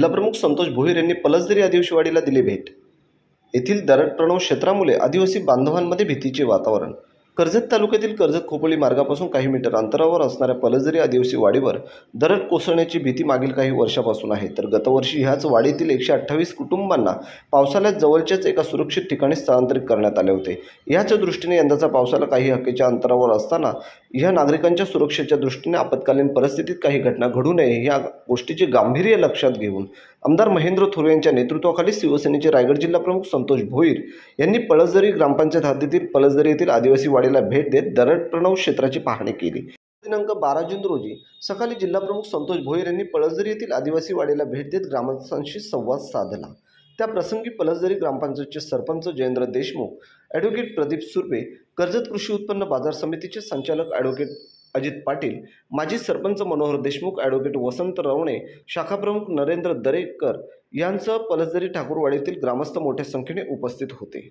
जिल्हाप्रमुख संतोष भोईर यांनी पलसदरी आदिवासीवाडीला दिली भेट. येथील दरड प्रणव क्षेत्रामुळे आदिवासी बांधवांमध्ये भीतीचे वातावरण कर्जत तालुक्यातील कर्जत खोपोली मार्गापासून काही मीटर अंतरावर असणाऱ्या पलझरी आदिवासी वाडीवर दरड कोसळण्याची भीती मागील काही वर्षापासून आहे. तर गतवर्षी ह्याच वाडीतील एकशे अठ्ठावीस कुटुंबांना पावसाळ्यात जवळच्याच एका सुरक्षित ठिकाणी स्थलांतरित करण्यात आले होते. याच दृष्टीने यंदाचा पावसाला काही हक्केच्या अंतरावर असताना ह्या नागरिकांच्या सुरक्षेच्या दृष्टीने आपत्कालीन परिस्थितीत काही घटना घडू नये या गोष्टीचे गांभीर्य लक्षात घेऊन आमदार महेंद्र थोर यांच्या नेतृत्वाखाली शिवसेनेचे रायगड जिल्हा प्रमुख संतोष भोईर यांनी पळसदरी ग्रामपंचायत हद्दीतील पळसदरी येथील आदिवासी वाडीला भेट देत दरड प्रणव क्षेत्राची पाहणी केली. दिनांक बारा जून रोजी सकाळी जिल्हाप्रमुख संतोष भोईर यांनी पळसदरी येथील आदिवासी वाडीला भेट देत ग्रामस्थांशी संवाद साधला. त्या प्रसंगी पलसदरी ग्रामपंचायतचे सरपंच जयेंद्र देशमुख ॲडव्होकेट प्रदीप सुर्वे कर्जत कृषी उत्पन्न बाजार समितीचे संचालक ॲडव्होकेट अजित पाटील माजी सरपंच मनोहर देशमुख ॲडव्होकेट वसंत रवणे शाखाप्रमुख नरेंद्र दरेकर यांसह पलसदरी ठाकूरवाडीतील ग्रामस्थ मोठ्या संख्येने उपस्थित होते.